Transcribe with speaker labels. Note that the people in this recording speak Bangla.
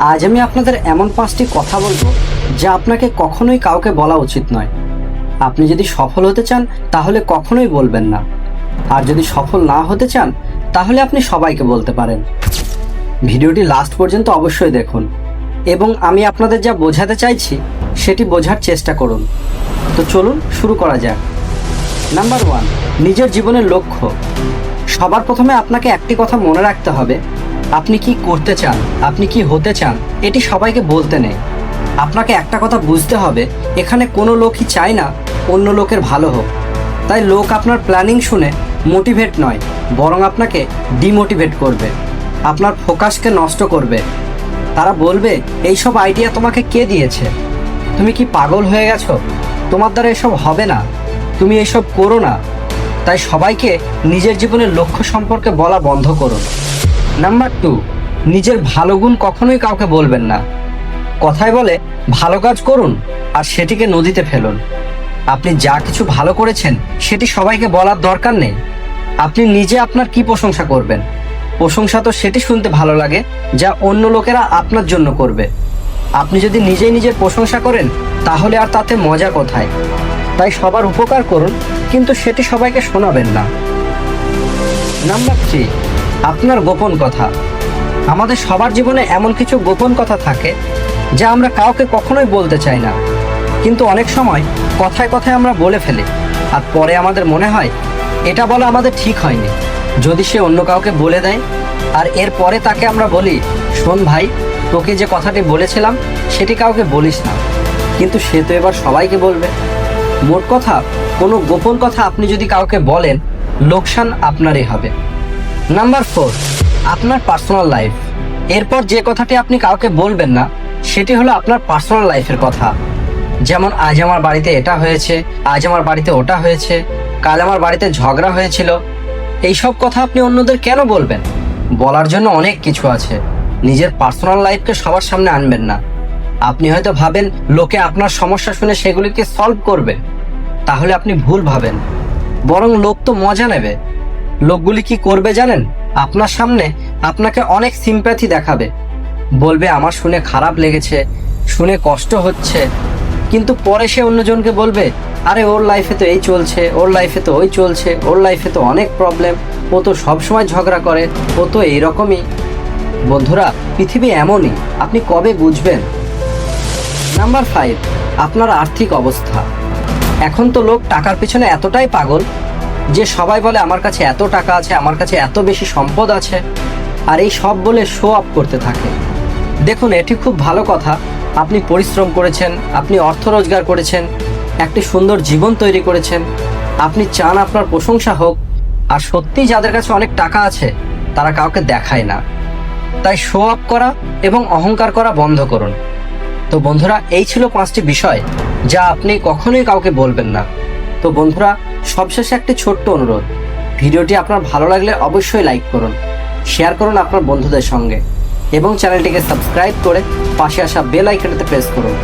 Speaker 1: আজ আমি আপনাদের এমন পাঁচটি কথা বলব যা আপনাকে কখনোই কাউকে বলা উচিত নয়। আপনি যদি সফল হতে চান, তাহলে কখনোই বলবেন না। আর যদি সফল না হতে চান, তাহলে আপনি সবাইকে বলতে পারেন। ভিডিওটি লাস্ট পর্যন্ত অবশ্যই দেখুন এবং আমি আপনাদের যা বোঝাতে চাইছি, সেটি বোঝার চেষ্টা করুন। তো চলুন শুরু করা যাক। নাম্বার ওয়ান, নিজের জীবনের লক্ষ্য। সবার প্রথমে আপনাকে একটি কথা মনে রাখতে হবে আপনি কি করতে চান? আপনি কি হতে চান? এটি সবাইকে বলতে নেই। আপনাকে একটা কথা বুঝতে হবে, এখানে কোনো লোকই চায় না অন্য লোকের ভালো হোক। তাই লোক আপনার প্ল্যানিং শুনে মোটিভেট নয়, বরং আপনাকে ডিমোটিভেট করবে। আপনার ফোকাসকে নষ্ট করবে। তারা বলবে, এইসব আইডিয়া তোমাকে কে দিয়েছে? তুমি কি পাগল হয়ে গেছো? তোমার দ্বারা এসব হবে না। তুমি এসব করো না। তাই সবাইকে নিজের জীবনের লক্ষ্য সম্পর্কে বলা বন্ধ করুন। নাম্বার টু নিজের ভালো গুণ কখনোই কাউকে বলবেন না। কথায় বলে, ভালো কাজ করুন আর সেটিকে নদীতে ফেলুন। আপনি যা কিছু ভালো করেছেন, সেটি সবাইকে বলার দরকার নেই। আপনি নিজে আপনার কি প্রশংসা করবেন? প্রশংসা তো সেটি শুনতে ভালো লাগে, যা অন্য লোকেরা আপনার জন্য করবে। আপনি যদি নিজেই নিজের প্রশংসা করেন, তাহলে আর তাতে মজা কোথায়? তাই সবার উপকার করুন, কিন্তু সেটি সবাইকে শোনাবেন না। নাম্বার থ্রি আপনার গোপন কথা। আমাদের সবার জীবনে এমন কিছু গোপন কথা থাকে, যা আমরা কাউকে কখনোই বলতে চাই না। কিন্তু অনেক সময় কথায় কথায় আমরা বলে ফেলি, আর পরে আমাদের মনে হয়, এটা বলা আমাদের ঠিক হয়নি। যদি সে অন্য কাউকে বলে দেয়, আর এর পরে তাকে আমরা বলি, শোন ভাই, তোকে যে কথাটি বলেছিলাম, সেটি কাউকে বলিস না। কিন্তু সে তো এবার সবাইকে বলবে। মোট কথা, কোনো গোপন কথা আপনি যদি কাউকে বলেন, লোকসান আপনারই হবে। নাম্বার ফোর আপনার পার্সোনাল লাইফ এরপর যে কথাটি আপনি কাউকে বলবেন না, সেটি হলো আপনার পার্সোনাল লাইফের কথা। যেমন, আজ আমার বাড়িতে এটা হয়েছে, আজ আমার বাড়িতে ওটা হয়েছে, কাল আমার বাড়িতে ঝগড়া হয়েছিল। এইসব কথা আপনি অন্যদের কেন বলবেন? বলার জন্য অনেক কিছু আছে। নিজের পার্সোনাল লাইফকে সবার সামনে আনবেন না। আপনি হয়তো ভাবেন, লোকে আপনার সমস্যা শুনে সেগুলিকে সলভ করবে। তাহলে আপনি ভুল ভাবেন। বরং লোক তো মজা নেবে। লোকগুলি কি করবে জানেন? আপনার সামনে আপনাকে অনেক সিম্প্যাথি দেখাবে। বলবে, আমার শুনে খারাপ লেগেছে, শুনে কষ্ট হচ্ছে। কিন্তু পরে সে অন্যজনকে বলবে, আরে, ওর লাইফে তো এই চলছে, ওর লাইফে তো ওই চলছে, ওর লাইফে তো অনেক প্রবলেম ও তো সবসময় ঝগড়া করে, ও তো এইরকমই। বন্ধুরা, পৃথিবী এমনই, আপনি কবে বুঝবেন? নাম্বার ফাইভ আপনার আর্থিক অবস্থা। এখন তো লোক টাকার পিছনে এতটাই পাগল যে সবাই বলে আমার কাছে এত টাকা আছে, আমার কাছে এত বেশি সম্পদ আছে, আর এই সব বলে শো আপ করতে থাকে। দেখুন, এটি খুব ভালো কথা। আপনি পরিশ্রম করেছেন, আপনি অর্থ রোজগার করেছেন, একটি সুন্দর জীবন তৈরি করেছেন, আপনি চান আপনার প্রশংসা হোক, আর সত্যি যাদের কাছে অনেক টাকা আছে, তারা কাউকে দেখায় না। তাই শো আপ করা এবং অহংকার করা বন্ধ করুন। তো বন্ধুরা, এই ছিল পাঁচটি বিষয়, যা আপনি কখনোই কাউকে বলবেন না। তো বন্ধুরা, সবশেষে একটি ছোট্ট অনুরোধ। ভিডিওটি আপনার ভালো লাগলে অবশ্যই লাইক করুন, শেয়ার করুন আপনার বন্ধুদের সঙ্গে এবং চ্যানেলটিকে সাবস্ক্রাইব করে পাশে আসা বেল আইকনটিতে প্রেস করুন।